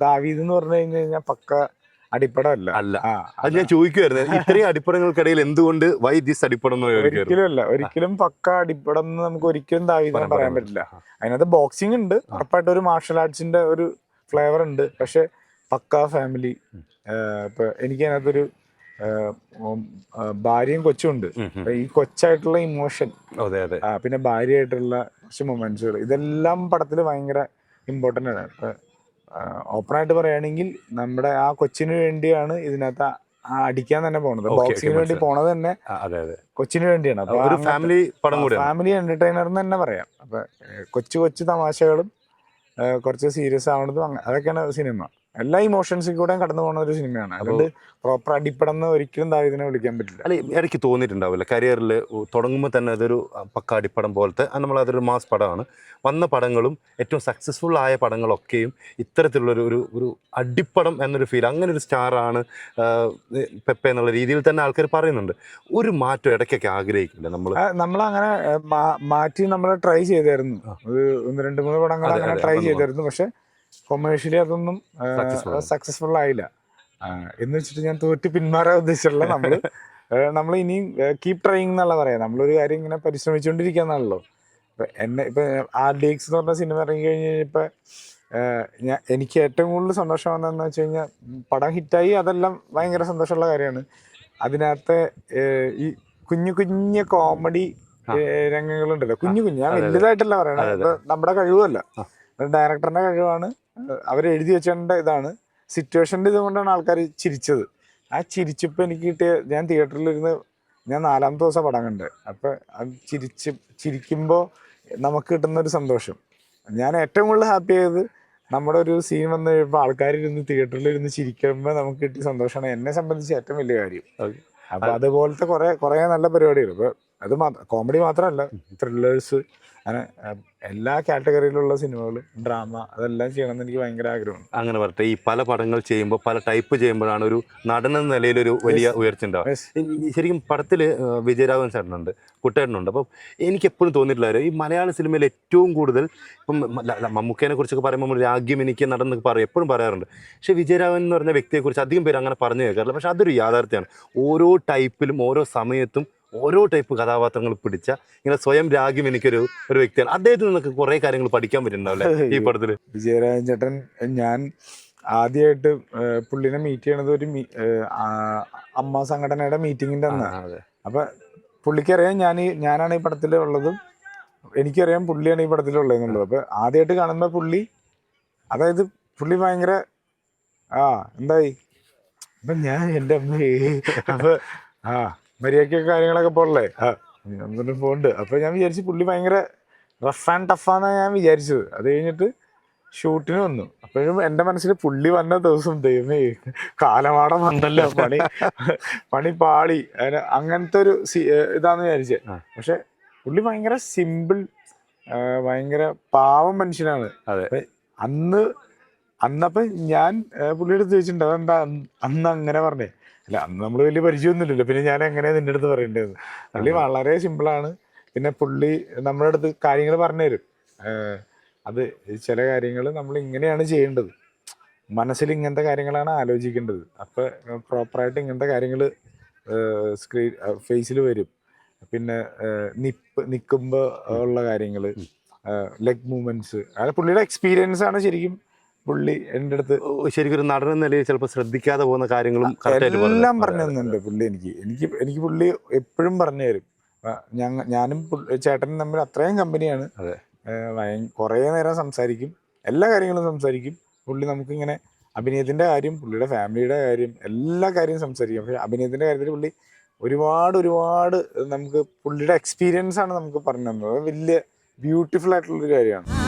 ദാവീദ് എന്ന് പറഞ്ഞു കഴിഞ്ഞു കഴിഞ്ഞാൽ പക്ക അടിപ്പടമല്ല. അല്ല. അത് ഞാൻ ചോദിക്കുമായിരുന്നു ഇത്രയും അടിപ്പടങ്ങൾക്കിടയിൽ എന്തുകൊണ്ട് വൈ ദിസ് അടിപ്പടം എന്ന് ഒരിക്കലും അല്ല ഒരിക്കലും പക്ക അടിപ്പടം എന്ന് നമുക്ക് ഒരിക്കലും ദാവീദിനെ പറയാൻ പറയാൻ പറ്റില്ല. അതിനകത്ത് ബോക്സിംഗ് ഉണ്ട്. ഉറപ്പായിട്ട് ഒരു മാർഷൽ ആർട്സിന്റെ ഒരു ഫ്ലേവർ ഉണ്ട്. പക്ഷെ പക്ക ഫാമിലി ഇപ്പൊ എനിക്ക് അതിനകത്തൊരു ഭാര്യയും കൊച്ചും ഉണ്ട്. ഉം, ഉം. അപ്പൊ ഈ കൊച്ചായിട്ടുള്ള ഇമോഷൻ പിന്നെ ഭാര്യയായിട്ടുള്ള കുറച്ച് മൊമെന്റ്സുകൾ ഇതെല്ലാം പടത്തിൽ ഭയങ്കര ഇമ്പോർട്ടന്റ് ആണ്. ഓപ്പൺ പറയുകയാണെങ്കിൽ നമ്മുടെ ആ കൊച്ചിന് വേണ്ടിയാണ് ഇതിനകത്ത് അടിക്കാൻ തന്നെ പോണത്. ബോക്സിങ്ങിന് വേണ്ടി. പോണത് തന്നെ കൊച്ചിന് വേണ്ടിയാണ്. അപ്പൊ ഒരു ഫാമിലി പടം ഫാമിലി എന്റർടൈനർ എന്ന് തന്നെ പറയാം. അപ്പൊ കൊച്ചു കൊച്ചു തമാശകളും കുറച്ച് സീരിയസ് ആവണതും അതൊക്കെയാണ് സിനിമ. എല്ലാ ഇമോഷൻസിൽ കൂടെ കടന്നു പോകുന്ന ഒരു സിനിമയാണ്. അതുകൊണ്ട് പ്രോപ്പർ അടിപ്പടന്ന് ഒരിക്കലും ഇതിനെ വിളിക്കാൻ പറ്റില്ല. അല്ല ഇടയ്ക്ക് തോന്നിയിട്ടുണ്ടാവില്ല. കരിയറിൽ തുടങ്ങുമ്പോൾ തന്നെ അതൊരു പക്ക അടിപ്പടം പോലത്തെ നമ്മൾ അതൊരു മാസ് പടമാണ്. വന്ന പടങ്ങളും ഏറ്റവും സക്സസ്ഫുൾ ആയ പടങ്ങളൊക്കെയും ഇത്തരത്തിലുള്ളൊരു ഒരു ഒരു അടിപ്പടം എന്നൊരു ഫീൽ അങ്ങനെ ഒരു സ്റ്റാറാണ് പെപ്പ എന്നുള്ള രീതിയിൽ തന്നെ ആൾക്കാർ പറയുന്നുണ്ട്. ഒരു മാറ്റം ഇടയ്ക്കൊക്കെ ആഗ്രഹിക്കില്ല നമ്മൾ നമ്മൾ അങ്ങനെ മാറ്റി നമ്മൾ ട്രൈ ചെയ്തായിരുന്നു. ഒരു ഒന്ന് രണ്ട് മൂന്ന് പടങ്ങൾ അങ്ങനെ ട്രൈ ചെയ്തായിരുന്നു. പക്ഷെ കൊമേഴ്ഷ്യലി അതൊന്നും സക്സസ്ഫുൾ ആയില്ല. എന്ന് വെച്ചിട്ട് ഞാൻ തോറ്റ് പിന്മാറാൻ ഉദ്ദേശിച്ചുള്ള നമ്മൾ നമ്മൾ ഇനിയും കീപ് ട്രൈങ് എന്നുള്ള പറയാം. നമ്മളൊരു കാര്യം ഇങ്ങനെ പരിശ്രമിച്ചുകൊണ്ടിരിക്കുക എന്നാണല്ലോ എന്നെ ഇപ്പൊ ആർ ഡി എക്സ് എന്ന് പറഞ്ഞ സിനിമ ഇറങ്ങി കഴിഞ്ഞ് കഴിഞ്ഞപ്പോ ഞാൻ എനിക്ക് ഏറ്റവും കൂടുതൽ സന്തോഷം വന്നതെന്ന് വെച്ച് കഴിഞ്ഞാൽ പടം ഹിറ്റായി അതെല്ലാം ഭയങ്കര സന്തോഷമുള്ള കാര്യമാണ്. അതിനകത്തെ ഈ കുഞ്ഞു കുഞ്ഞു കോമഡി. രംഗങ്ങളുണ്ടല്ലോ. കുഞ്ഞു കുഞ്ഞു. ഞാൻ. വലുതായിട്ടല്ല പറയണത്. നമ്മുടെ കഴിവല്ല. ആ. ഡയറക്ടറിന്റെ കഴിവാണ്. അവർ എഴുതി വെച്ചേണ്ട ഇതാണ്. സിറ്റുവേഷന്റെ ഇതുകൊണ്ടാണ് ആൾക്കാർ ചിരിച്ചത്. ആ ചിരിച്ചപ്പോൾ എനിക്ക് കിട്ടിയ ഞാൻ തിയേറ്ററിലിരുന്ന് ഞാൻ നാലാമത്തെ ദിവസം പടം കണ്ട്. അപ്പോൾ അത് ചിരിച്ച് ചിരിക്കുമ്പോൾ നമുക്ക് കിട്ടുന്ന ഒരു സന്തോഷം. ഞാൻ ഏറ്റവും കൂടുതൽ ഹാപ്പി ആയത് നമ്മുടെ ഒരു സീൻ വന്നു കഴിയുമ്പോൾ ആൾക്കാരിരുന്ന് തിയേറ്ററിൽ ഇരുന്ന് ചിരിക്കുമ്പോൾ നമുക്ക് കിട്ടിയ സന്തോഷമാണ് എന്നെ സംബന്ധിച്ച് ഏറ്റവും വലിയ കാര്യം. അപ്പോൾ അപ്പൊ അതുപോലത്തെ കുറേ കുറേ നല്ല പരിപാടികൾ. ഇപ്പൊ അത് കോമഡി മാത്രമല്ല ത്രില്ലേഴ്സ് അങ്ങനെ എല്ലാ കാറ്റഗറിയിലുള്ള സിനിമകൾ ഡ്രാമ അതെല്ലാം ചെയ്യണമെന്ന് എനിക്ക് ഭയങ്കര ആഗ്രഹമുണ്ട് അങ്ങനെ പറയട്ടെ ഈ പല പടങ്ങൾ ചെയ്യുമ്പോൾ പല ടൈപ്പ് ചെയ്യുമ്പോഴാണ് ഒരു നടൻ എന്ന നിലയിൽ ഒരു വലിയ ഉയർച്ച ഉണ്ടാവുക. ശരിക്കും പടത്തിൽ വിജയരാഘവൻ ചേട്ടനുണ്ട് കുട്ടേട്ടനുണ്ട്. അപ്പം എനിക്ക് എപ്പോഴും തോന്നിയിട്ടില്ല ഈ മലയാള സിനിമയിൽ ഏറ്റവും കൂടുതൽ ഇപ്പം മമ്മൂക്കേനെ കുറിച്ചൊക്കെ പറയുമ്പോൾ നമ്മൾ രാഗ്യം എനിക്ക് നടന്ന് പറയും എപ്പോഴും പറയാറുണ്ട്. പക്ഷേ വിജയരാഘവൻ എന്ന് പറഞ്ഞ വ്യക്തിയെക്കുറിച്ച് അധികം പേര് അങ്ങനെ പറഞ്ഞു കേൾക്കാറില്ല. പക്ഷേ അതൊരു യാഥാർത്ഥ്യമാണ്. ഓരോ ടൈപ്പിലും ഓരോ സമയത്തും ഓരോ ടൈപ്പ് കഥാപാത്രങ്ങൾ പിടിച്ച ഇങ്ങനെ സ്വയം രാഗ്യം എനിക്കൊരു ഒരു വ്യക്തിയാണ്. അദ്ദേഹത്തിൽ നിന്നൊക്കെ കുറേ കാര്യങ്ങൾ പഠിക്കാൻ പറ്റുന്നുണ്ടാവില്ലേ ഈ പടത്തിൽ വിജയരാജൻ ചേട്ടൻ ഞാൻ ആദ്യമായിട്ട് പുള്ളിനെ മീറ്റ് ചെയ്യണത് ഒരു അമ്മ സംഘടനയുടെ മീറ്റിങ്ങിന്റെ അന്ന്. അപ്പൊ പുള്ളിക്കറിയാം ഞാൻ ഈ ഞാനാണ് ഈ പടത്തിൽ ഉള്ളതും എനിക്കറിയാം പുള്ളിയാണ് ഈ പടത്തിൽ ഉള്ളതെന്നുള്ളത്. അപ്പൊ ആദ്യമായിട്ട് കാണുമ്പോ പുള്ളി അതായത് പുള്ളി ഭയങ്കര ആ എന്തായി? അപ്പൊ ഞാൻ എന്റെ അമ്മ അപ്പൊ ആ മര്യാദയ്ക്കൊക്കെ കാര്യങ്ങളൊക്കെ പോളേ ആ എന്നിട്ട് പോണ്ട് അപ്പോൾ ഞാൻ വിചാരിച്ചു പുള്ളി ഭയങ്കര റഫ് ആൻഡ് ടഫാന്നാണ് ഞാൻ വിചാരിച്ചത്. അത് കഴിഞ്ഞിട്ട് ഷൂട്ടിന് വന്നു. അപ്പോഴും എന്റെ മനസ്സിൽ പുള്ളി വന്ന ദിവസം ദൈവമേ കാലമാടം വന്നല്ലോ പണി പണി പാളി. അങ്ങനെ അങ്ങനത്തെ ഒരു ഇതാന്ന് വിചാരിച്ചേ. പക്ഷെ പുള്ളി ഭയങ്കര സിമ്പിൾ ഭയങ്കര പാവം മനുഷ്യനാണ്. അന്ന് അന്നപ്പം ഞാൻ പുള്ളിയുടെ ചോദിച്ചിട്ടുണ്ട് അതെന്താ അന്ന് അങ്ങനെ പറഞ്ഞേ? അല്ല അന്ന് നമ്മൾ വലിയ പരിചയമൊന്നുമില്ലല്ലോ പിന്നെ ഞാൻ എങ്ങനെയാണ് നിന്റെ അടുത്ത് പറയേണ്ടത്? പുള്ളി വളരെ സിമ്പിളാണ് പിന്നെ പുള്ളി നമ്മുടെ അടുത്ത് കാര്യങ്ങൾ പറഞ്ഞു തരും അത് ചില കാര്യങ്ങൾ നമ്മൾ ഇങ്ങനെയാണ് ചെയ്യേണ്ടത്. മനസ്സിൽ ഇങ്ങനത്തെ കാര്യങ്ങളാണ് ആലോചിക്കേണ്ടത്. അപ്പൊ പ്രോപ്പറായിട്ട് ഇങ്ങനത്തെ കാര്യങ്ങൾ സ്ക്രീൻ ഫേസിൽ വരും. പിന്നെ നിപ്പ് നിൽക്കുമ്പോൾ ഉള്ള കാര്യങ്ങൾ ലെഗ് മൂവ്മെന്റ്സ് അങ്ങനെ പുള്ളിയുടെ എക്സ്പീരിയൻസ് ആണ് ശരിക്കും പുള്ളി എന്റെ അടുത്ത് ശരിക്കൊരു നടൻ നിലയിൽ ചിലപ്പോൾ ശ്രദ്ധിക്കാതെ പോകുന്ന കാര്യങ്ങളും എല്ലാം പറഞ്ഞു തന്നുണ്ട് പുള്ളി എനിക്ക്. എനിക്ക് എനിക്ക് പുള്ളി എപ്പോഴും പറഞ്ഞു തരും. ഞാൻ ഞാനും ചേട്ടനും തമ്മിൽ അത്രയും കമ്പനിയാണ്. അതെ. കുറേ നേരം സംസാരിക്കും. എല്ലാ കാര്യങ്ങളും സംസാരിക്കും. പുള്ളി നമുക്കിങ്ങനെ അഭിനയത്തിന്റെ കാര്യം പുള്ളിയുടെ ഫാമിലിയുടെ കാര്യം എല്ലാ കാര്യവും സംസാരിക്കും. പക്ഷെ അഭിനയത്തിന്റെ കാര്യത്തിൽ പുള്ളി ഒരുപാട് ഒരുപാട് നമുക്ക് പുള്ളിയുടെ എക്സ്പീരിയൻസ് ആണ് നമുക്ക് പറഞ്ഞു തന്നത്. വലിയ ബ്യൂട്ടിഫുൾ ആയിട്ടുള്ളൊരു കാര്യമാണ്.